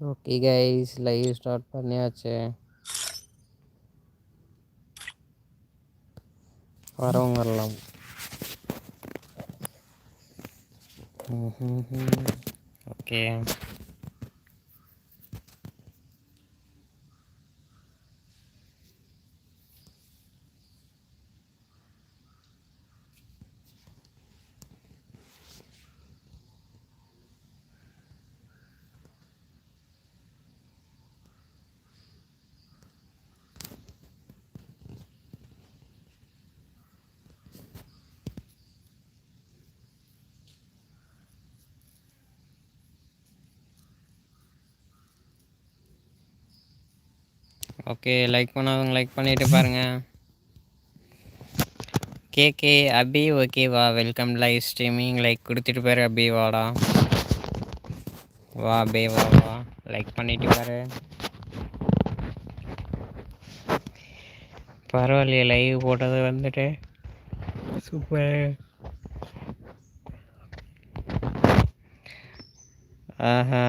Okay guys live start பண்ணியாச்சு. வரவங்க வரலாம். ஓகே ஓகே லைக் பண்ணாதவங்க லைக் பண்ணிட்டு கே கே அபி ஓகேவா வெல்கம் லைவ் ஸ்ட்ரீமிங் லைக் கொடுத்துட்டு பாரு அபி வாடா. வா அபி வா வா. லைக் பண்ணிட்டு பாரு. பரவாயில்லையே லைவ் போட்டது வந்துட்டு. சூப்பர் ஆஹா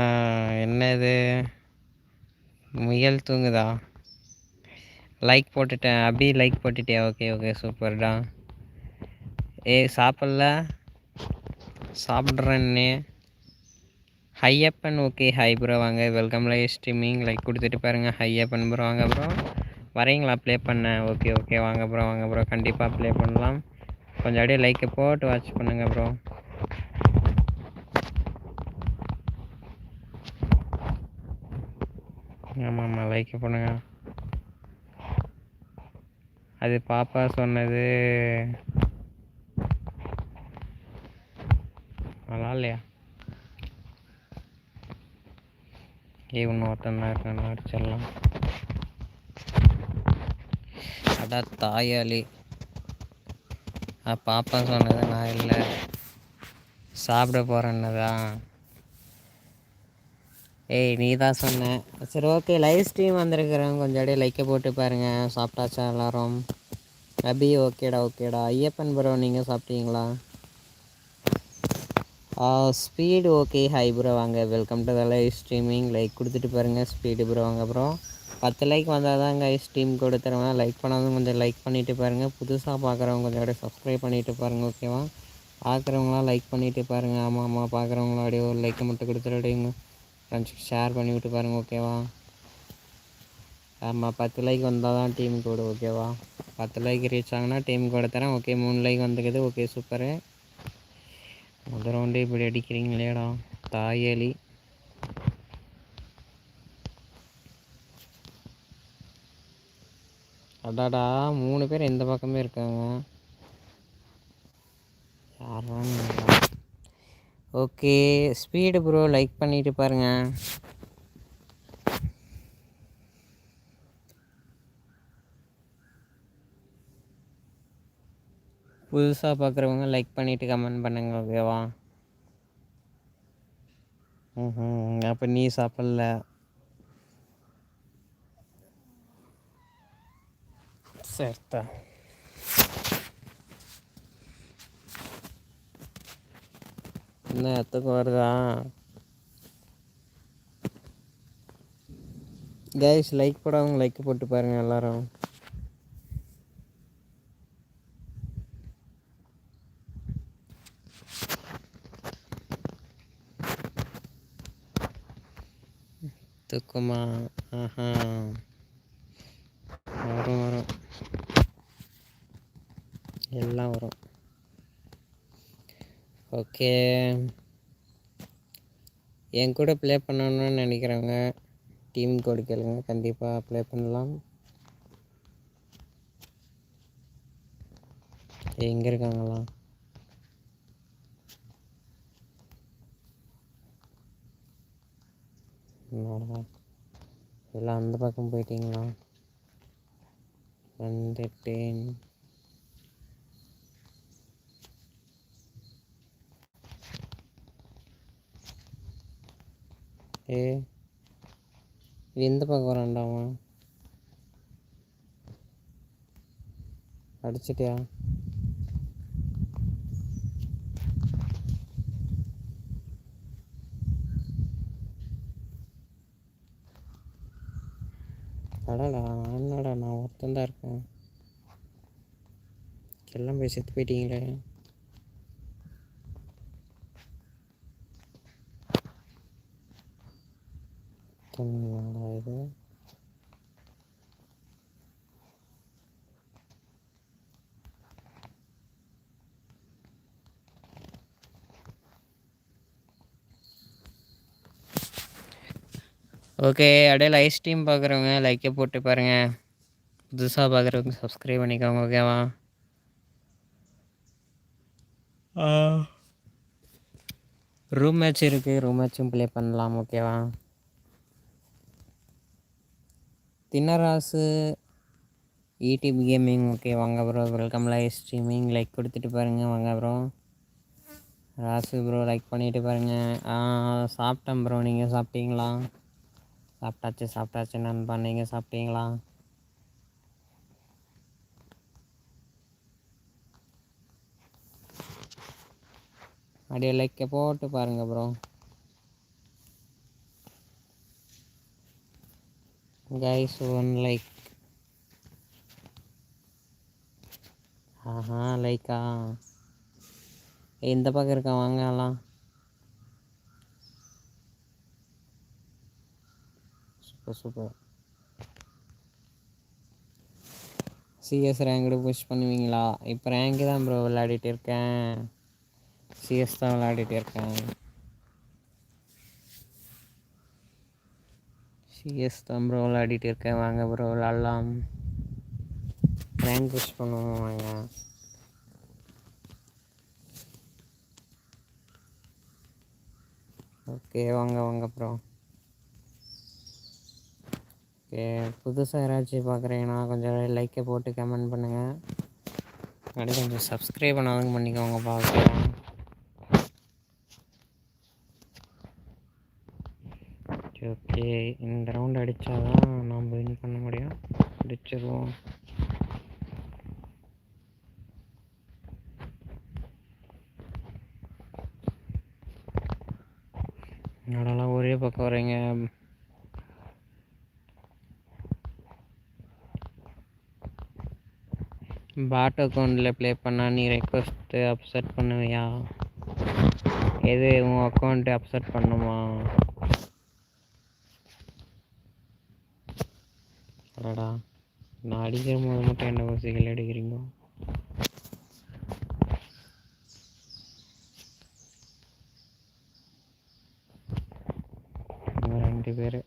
என்னது? முயல் தூங்குதா? லைக் போட்டுட்டேன். அப்படியே லைக் போட்டுட்டியா? ஓகே ஓகே சூப்பர்டா ஏ சாப்பிட்ல? சாப்பிட்றேன்னே ஹையப்பன் ஓகே ஹை ப்ரோ வாங்க வெல்கம் லைவ் ஸ்ட்ரீமிங் லைக் கொடுத்துட்டு பாருங்கள் ஹையப்பன் ப்ரோ வாங்க ப்ரோ வரீங்களா? ப்ளே பண்ண? ஓகே ஓகே வாங்க ப்ரோ வாங்க ப்ரோ கண்டிப்பாக ப்ளே பண்ணலாம். கொஞ்சம் அப்படியே லைக்கை போட்டு வாட்ச் பண்ணுங்கள் ப்ரோ ஆமாம் ஆமாம் லைக் பண்ணுங்கள் அது பாப்பா சொன்னது. நல்லா இல்லையா? ஏ இன்னும் ஒருத்தன் தான் இருக்கான். அடிச்சிடலாம். அடா தாயாளி. ஆ பாப்பா சொன்னது நான் இல்லை. சாப்பிட போகிறேன்னதா ஏய் நீ தான் சொன்ன. சரி ஓகே லைவ் ஸ்ட்ரீம் வந்திருக்கிறவங்க கொஞ்சம் அப்படியே லைக்கை போட்டு பாருங்கள் சாப்பிட்டாச்சா எல்லாரும்? அபி ஓகேடா ஓகேடா ஐயப்பன் ப்ரோ நீங்கள் சாப்பிட்டீங்களா? ஸ்பீடு ஓகே ஹை ப்ரோ வாங்க. Welcome to the live streaming like கொடுத்துட்டு பாருங்கள் ஸ்பீடு ப்ரோ வாங்க ப்ரோ பத்து லைக் வந்தால் தாங்க ஸ்ட்ரீம் கொடுத்துருவேன் லைக் பண்ணாலும் கொஞ்சம் லைக் பண்ணிவிட்டு பாருங்கள் புதுசாக பார்க்குறவங்க கொஞ்சம் அப்படியே சப்ஸ்கிரைப் பண்ணிவிட்டு பாருங்கள் ஓகேவா பார்க்குறவங்களாம் லைக் பண்ணிவிட்டு பாருங்கள் ஆமாம் ஆமாம் பார்க்குறவங்களாம் அப்படியே ஒரு லைக்கை மட்டும் கொடுத்துட்டு ஃப்ரெண்ட்ஸுக்கு ஷேர் பண்ணிவிட்டு பாருங்கள் ஓகேவா ஆமாம் பத்து லைக் வந்தால் தான் டீம் கோடு ஓகேவா பத்து லைக் ரீச் ஆகுனா டீம் கோடு தரேன் ஓகே மூணு லைக் வந்துக்குது ஓகே சூப்பரு முதல் ரவுண்டே இப்படி அடிக்கிறீங்களேடா தாயலி. அடாடா மூணு பேர் எந்த பக்கமே இருக்காங்க. யாரும் ஓகே ஸ்பீடு ப்ரோ லைக் பண்ணிட்டு பாருங்கள் புதுசாக பார்க்குறவங்க லைக் பண்ணிவிட்டு கமெண்ட் பண்ணுங்கள் ஓகேவா ம் அப்போ நீ சாப்பிட்ல. சரித்தா என்ன எத்துக்கும் வருதா? கேஸ் லைக் போடாதவங்க லைக் போட்டு பாருங்கள் எல்லாரும். தூக்கமா ஆஹா. வரும் வரும். எல்லாம் வரும். ஓகே. என் கூட ப்ளே பண்ணணும்னு நினைக்கிறவங்க டீம் கோடு கேளுங்க. கண்டிப்பாக ப்ளே பண்ணலாம். எங்கே இருக்காங்களா? எல்லாம் அந்த பக்கம் போயிட்டீங்களா? வந்துட்டேன். ஏ இது எந்த பக்கம் வரான்டாமா அடிச்சிட்டியா? அடடா நான் என்னடா நான் ஒருத்தன் தான் இருக்கேன். எல்லாம் போய் செத்து போயிட்டீங்களே. இது ஓகே அப்படியே லைவ் ஸ்ட்ரீம் பார்க்குறவங்க லைக்கை போட்டு பாருங்கள் புதுசாக பார்க்குறவங்க சப்ஸ்கிரைப் பண்ணிக்கோங்க ஓகேவா ரூம் மேட்ச் இருக்குது ரூம் மேட்சும் ப்ளே பண்ணலாம் ஓகேவா தின்னராசு யூடியூப் கேமிங் ஓகே வாங்க bro welcome live streaming like கொடுத்துட்டு பாருங்கள் வாங்க ப்ரோ ராசு ப்ரோ லைக் பண்ணிட்டு பாருங்கள் சாப்பிட்டேன் ப்ரோ நீங்கள் சாப்பிட்டீங்களா? சாப்பிட்டாச்சு சாப்பிட்டாச்சு நண்பா நீங்கள் சாப்பிட்டீங்களா? அப்படியே லைக்கை போட்டு பாருங்கள் ப்ரோ கைஸ் ஒன் லைக் ஆஹா லைக்கா இந்த பக்கம் இருக்கான் வாங்கலாம் super super CS rank push பண்ணுவீங்களா? இப்போ ரேங்கு தான் ப்ரோ விளையாடிட்டு இருக்கேன். சிஎஸ் தான் விளையாடிட்டு இருக்கேன். சிஎஸ் தான் ப்ரோ விளாடிட்டு இருக்கேன். வாங்க ப்ரோ விளாட்லாம் ரேங்க் புஷ் பண்ணுவோம் வாங்க. ஓகே வாங்க வாங்க ப்ரோ ஓகே புதுசாக யாராச்சும் பார்க்குறீங்கன்னா கொஞ்சம் லைக்கை போட்டு கமெண்ட் பண்ணுங்கள் அப்படியே கொஞ்சம் சப்ஸ்கிரைப் பண்ணாலும் பண்ணிக்கோங்க பார்க்கலாம் ஓகே ஓகே இந்த ரவுண்ட் அடித்தா தான் நாம் வின் பண்ண முடியும். அடிச்சிருவோம். என்னடெல்லாம் ஒரே பக்கம் வரீங்க பாட் அக்கௌண்ட்டில் ப்ளே பண்ணால் நீ ரெக்வஸ்ட்டு அப்செட் பண்ணுவியா? எது உன் அக்கௌண்ட்டு அப்செட் பண்ணுமா அடடா நான் அடிக்கிற போது மட்டும் என்ன ஊசிகள் எடுக்கிறீங்க ரெண்டு பேர்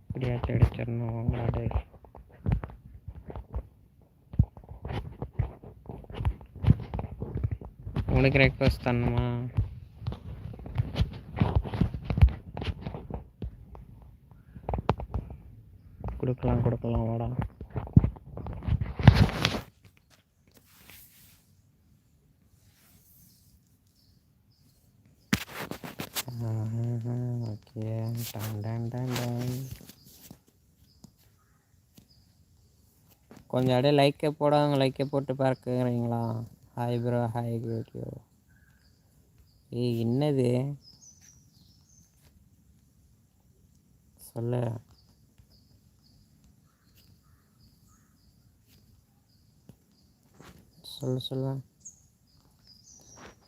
இப்படியாச்சும் அடிச்சிடணும் அவங்களோட உனக்கு ரெக்வஸ்ட் தரணுமா கொடுக்கலாம் கொடுக்கலாம் வாடா okay done done done done கொஞ்சம் அப்படியே லைக்கை போடாதவங்க லைக்கை போட்டு பார்க்குறீங்களா ஹாய் ப்ரோ ஹாய் வீடியோ ஏய் என்னது? சொல்ல. சொல்ல சொல்ல.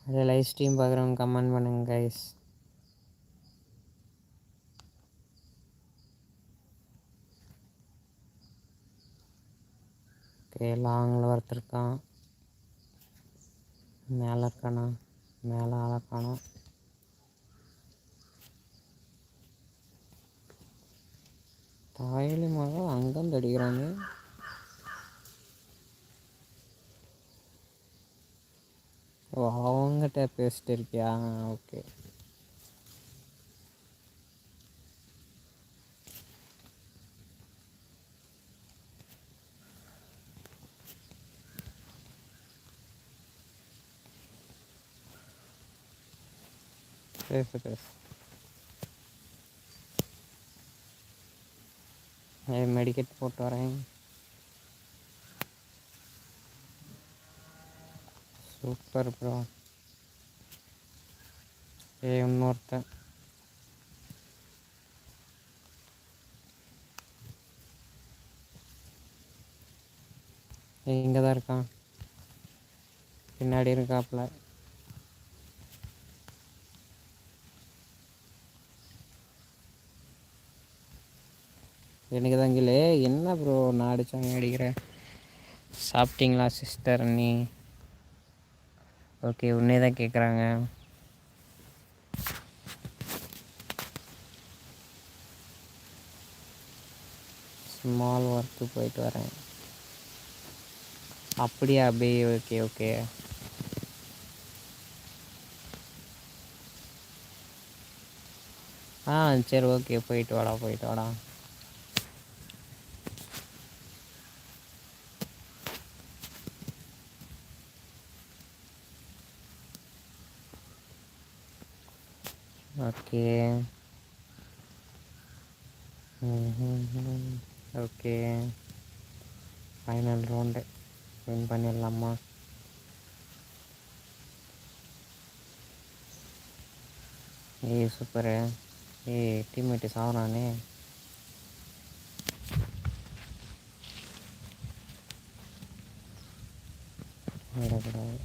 அதே லைவ் ஸ்ட்ரீம் பார்க்குறவங்க கமெண்ட் பண்ணுங்க கைஸ் ஓகே லாங்கில் ஒருத்தருக்கான் மேலே இருக்கானா மேலே ஆளை தாயலி மகள் அங்கேருந்து அடிக்கிறாங்க ஓ அவங்ககிட்ட பேசிட்டு இருக்கியா? ஓகே. பேசு பேசு மெடிக்கெட் போட்டு வரேன். சூப்பர் ப்ரோ ஏ இன்னொருத்தன். இங்கே தான் இருக்கான். பின்னாடி இருக்காப்புல. எனக்கு தான் என்ன ப்ரோ நான் அடித்தாங்க அடிக்கிற? சாப்பிட்டீங்களா சிஸ்டர் நீ? ஓகே உன்னே தான் கேட்குறாங்க ஸ்மால் ஒர்க்கு போயிட்டு வரேன். அப்படியா அபி ஓகே ஓகே ஆ சரி ஓகே போயிட்டு வாடா போயிட்டு வாடா. Okay. Okay. Final round. Win பண்ணிடலாமா? ஏய் சூப்பரு. ஏய் டீம்மேட்டு சாவறானே விடக்கூடாது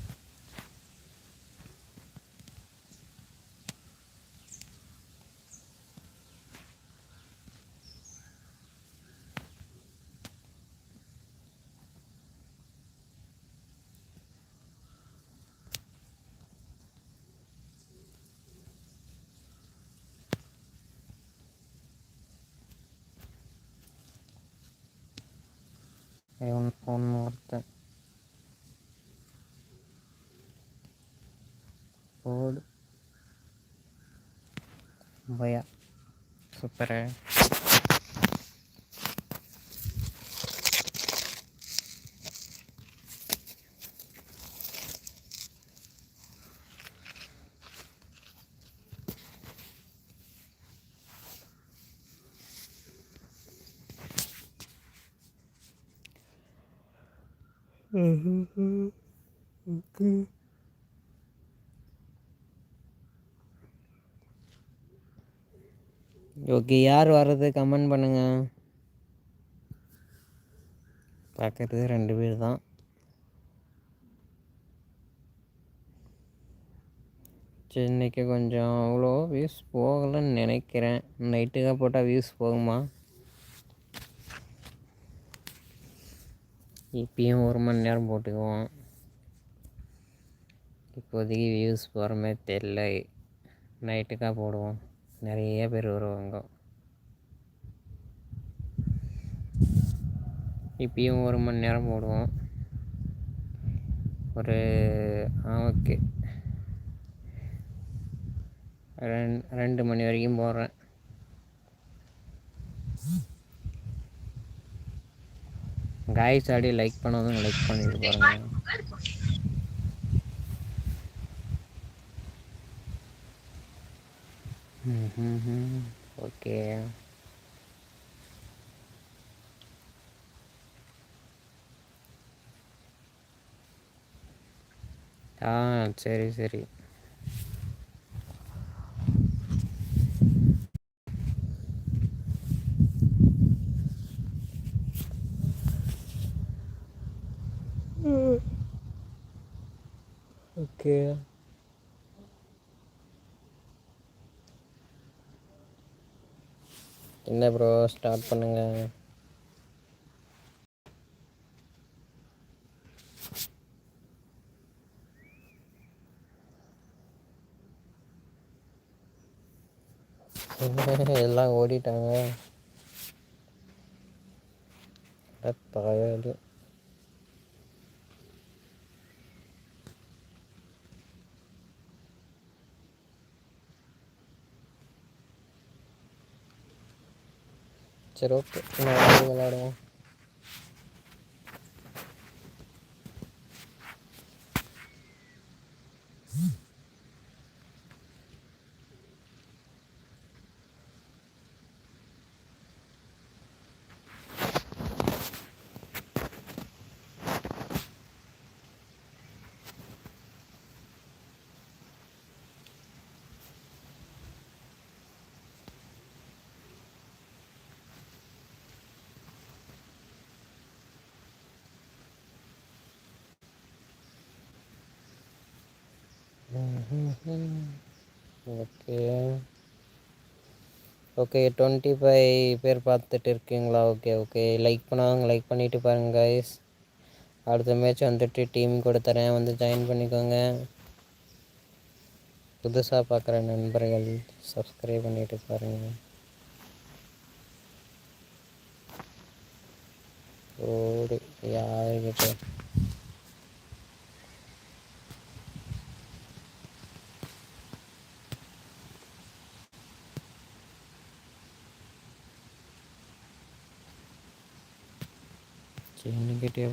ஒன் ஒன் ஒருத்தன் போடு பயா சூப்பரு ஓகே ஓகே யார் வர்றது? கமெண்ட் பண்ணுங்கள் பார்க்குறது ரெண்டு பேர் தான். சென்னைக்கு கொஞ்சம் அவ்வளோ வியூஸ் போகலன்னு நினைக்கிறேன். நைட்டுக்காக போட்டால் வியூஸ் போகுமா? இப்பயும் ஒரு மணி நேரம் போட்டுக்குவோம். இப்போதைக்கு வியூஸ் போகிற மாதிரி தெரில நைட்டுக்காக போடுவோம். நிறைய பேர் வருவாங்க. இப்பயும் ஒரு மணி நேரம் போடுவோம். ஒரு ஓகே ரெண்டு ரெண்டு மணி வரைக்கும் போடுறேன். காய்ஸ் ஆடி லைக் பண்ணதும் லைக் பண்ணிட்டு பாருங்க ஓகே ஆ சரி சரி. ஓகே. என்ன ப்ரோ ஸ்டார்ட் பண்ணுங்க என்ன எல்லாம் ஓடிட்டாங்க. அட சரி ஓகே நான் விளையாடுவோம். ஓகே. ஓகே டுவெண்ட்டி ஃபைவ் பேர் பார்த்துட்டு இருக்கீங்களா? Okay okay. லைக் பண்ணாங்க லைக் பண்ணிவிட்டு பாருங்கள் கைஸ் அடுத்த மேட்ச் வந்துட்டு டீம் கொடுத்துறேன் வந்து ஜாயின் பண்ணிக்கோங்க. புதுசாக பார்க்குற நண்பர்கள் சப்ஸ்கிரைப் பண்ணிவிட்டு பாருங்கள் ஓடு யாருக்கிட்ட சின்னக்கிட்டே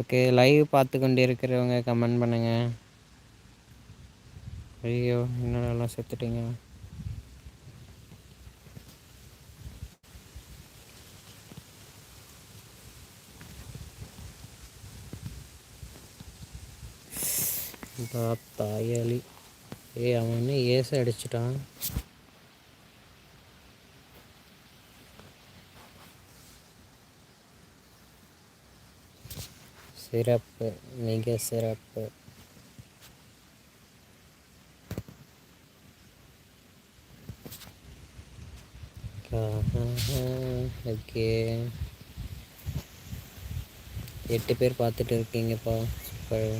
ஓகே லைவ் பார்த்து கொண்டு இருக்கிறவங்க கமெண்ட் பண்ணுங்கள் ஐயோ என்னடெல்லாம் செத்துட்டீங்க? தாயாளி ஏய் அவன் என்ன ஏச அடிச்சிட்டான்? சிறப்பு மிக சிறப்பு. ஓகே. எட்டு பேர் பார்த்துட்டு இருக்கீங்கப்பா. Super.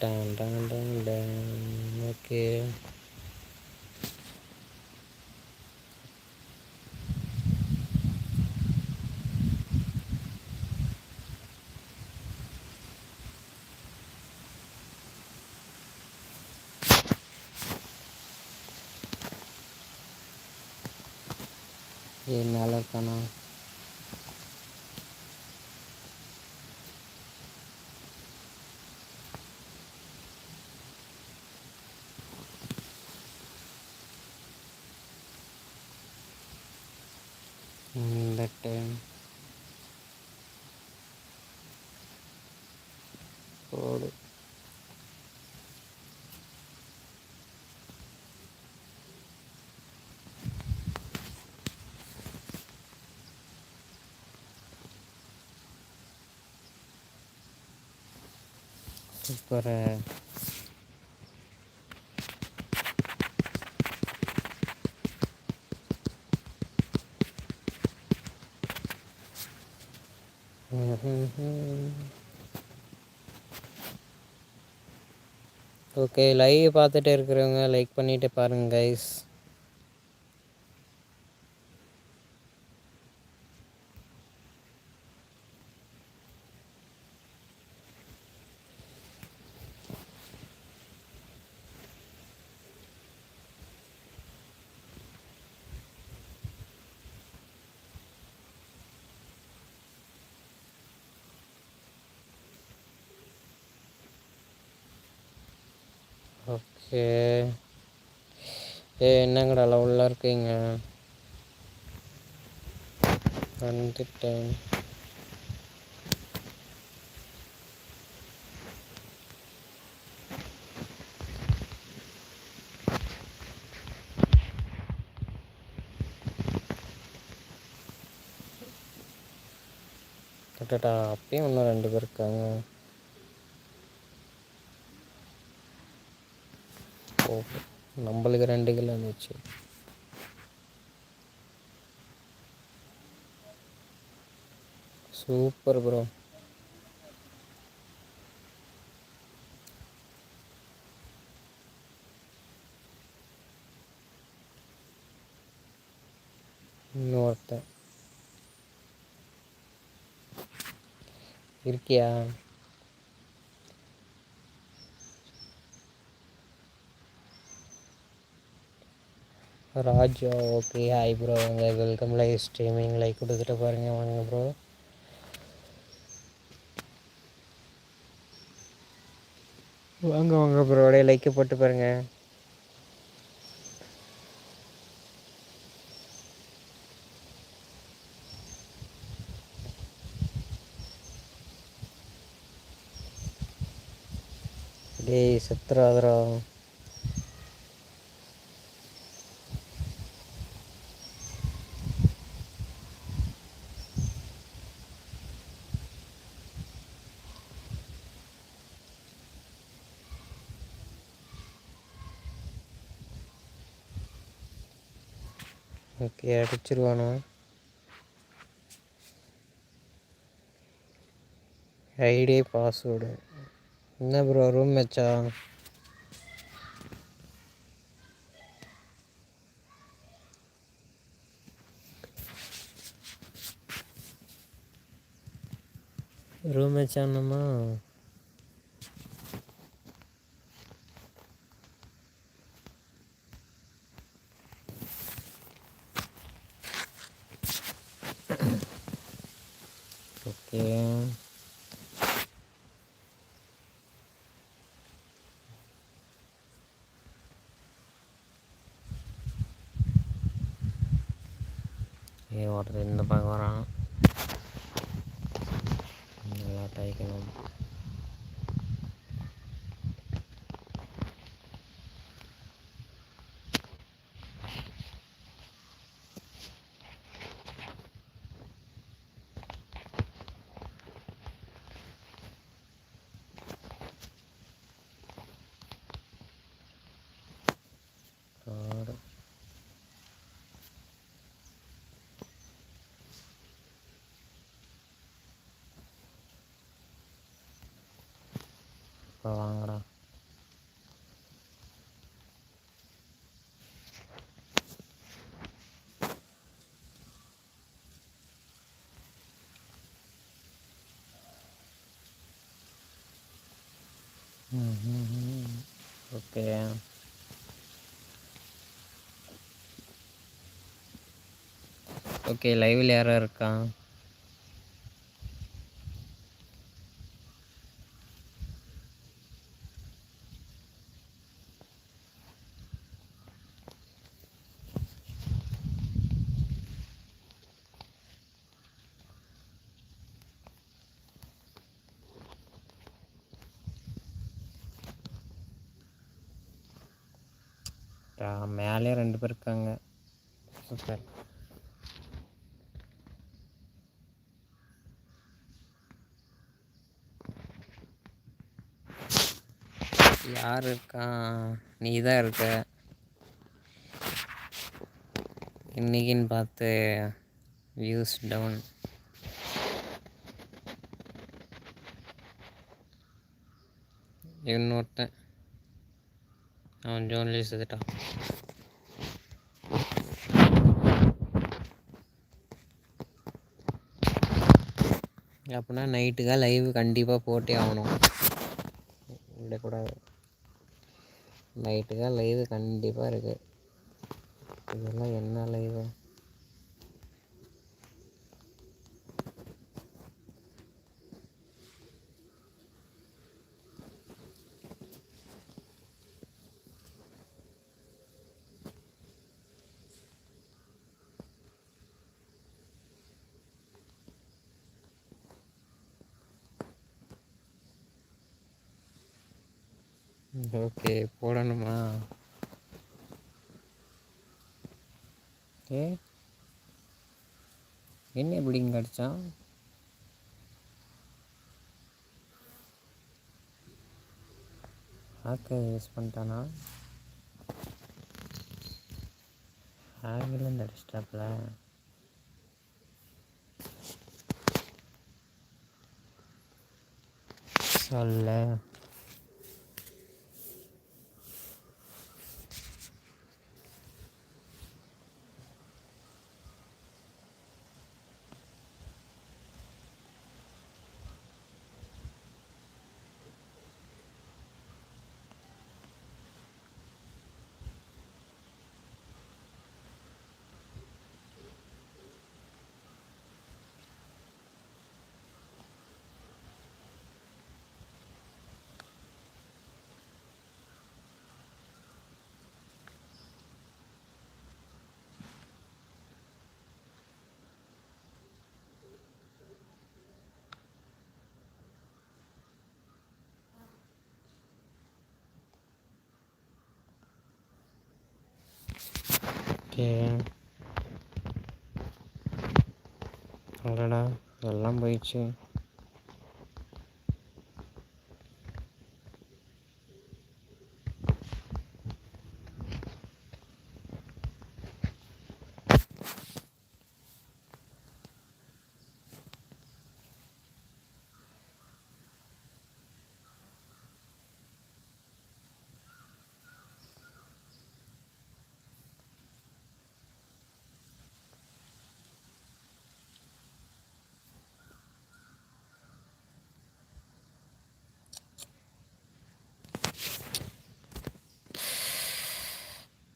Done done done done. Okay ஏன் நல்லா இருக்கானா இந்த டைம் போடு சூப்பர் ஓகே லைவ் பார்த்துட்டு இருக்கிறவங்க லைக் பண்ணிட்டு பாருங்க கைஸ் ஓகே. ஏ என்னங்கடா லெவலில் இருக்கீங்க? வந்துட்டேன். அடடா அப்பயும் இன்னும் ரெண்டு பேர் இருக்காங்க. நம்மளுக்கு ரெண்டு கிலோ இருந்துச்சு. Super bro. இன்னொருத்தன். இருக்கியா? ராஜா ஓகே. ஹாய் ப்ரோ வாங்க வெல்கம் லைவ் ஸ்ட்ரீமிங் லைக் கொடுத்துட்டு பாருங்க. வாங்க ப்ரோ வாங்க வாங்க ப்ரோ அப்படியே லைக்கை போட்டு பாருங்க. டேய் சத்ராதரா ஓகே அடிச்சிருவானோ. ஐடி பாஸ்வேர்டு என்ன ப்ரோ ரூம் மேட்சா ரூம் மேட்ச் ஆனோமா ஓகே ஏ ஒருத்தர் இந்த பக்கம் வரான். நல்லா தைக்கணும் காடு இப்போ வாங்கடா ஓகே ஓகே லைவில் யாரோ இருக்கான் டா- மேலே ரெண்டு பேர் இருக்காங்க சூப்பர் யார் இருக்கான் நீ தான் இருக்க. இன்னைக்குன்னு பார்த்து வியூஸ் டவுன் இன்னொருத்தன். அவன் ஜோன்லேயே செத்துட்டான் அப்படின்னா நைட்டுக்காக லைவ் கண்டிப்பாக போட்டே ஆகணும். விடக்கூடாது. லைட்டுக்காக லைவு கண்டிப்பாக இருக்குது இதெல்லாம் என்ன லைவு ஓகே போடணுமா ஏ என்ன இப்படிங்க கிடச்சான் அடித்தான் யூஸ் பண்ணிட்டானா ஹேக்கிலேருந்து அடிச்சிட்டாப்புல சொல்ல ஓகே. அடடா எல்லாம் போயிடுச்சு.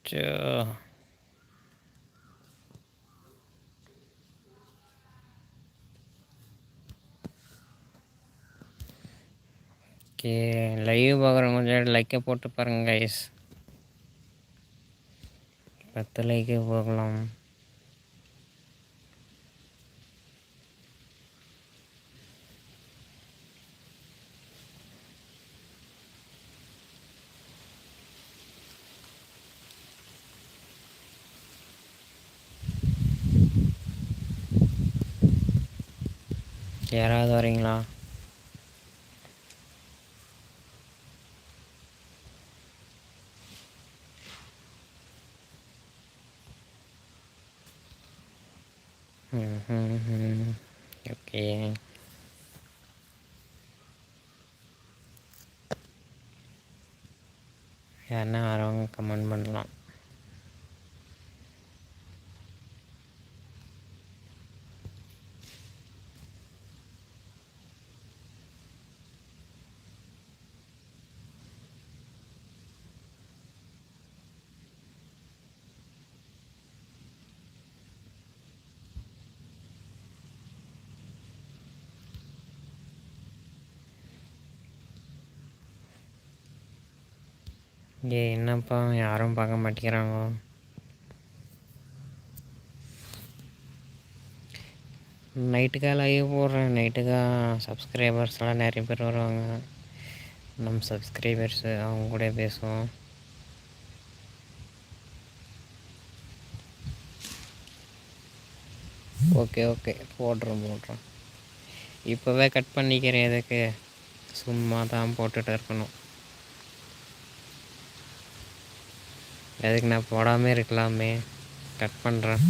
சோ э, ஓகே லைவ் பார்க்குறவங்க கொஞ்சம் லைக்கை போட்டு பாருங்கள் கைஸ் பத்து லைக்கு போகலாம். ஓகே யாருன்னா வரவங்க கமெண்ட் பண்ணலாம் ஏ என்னப்பா யாரும் பார்க்க மாட்டேங்கிறாங்க. நைட்டுக்கா லைவ் போடுறேன். நைட்டுக்கா சப்ஸ்கிரைபர்ஸ்லாம் நிறைய பேர் வருவாங்க. நம்ம சப்ஸ்கிரைபர்ஸு அவங்க கூட பேசுவோம். ஓகே ஓகே போடுறோம் போடுறோம் இப்போவே கட் பண்ணிக்கிறேன் எதுக்கு? சும்மா தான் போட்டுகிட்டு இருக்கணும். எதுக்கு நான் போடாமல் இருக்கலாமே. கட் பண்ணுறேன்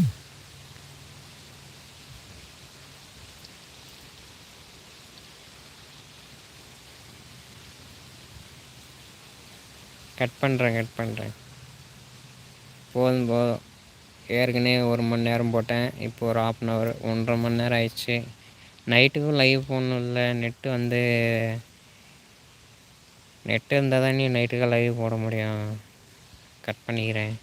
கட் பண்ணுறேன் கட் பண்ணுறேன் போதும் போதும். ஏற்கனவே ஒரு மணி நேரம் போட்டேன். இப்போ ஒரு ஆஃப் அன் ஹவர் ஒன்றரை மணி நேரம் ஆயிடுச்சு. நைட்டுக்கும் லைவ் போடணும் இல்லை நெட்டு வந்து நெட்டு இருந்தால் தான் நீ நைட்டுக்கு லைவ் போட முடியும். கட் பண்ணிக்கிறேன்.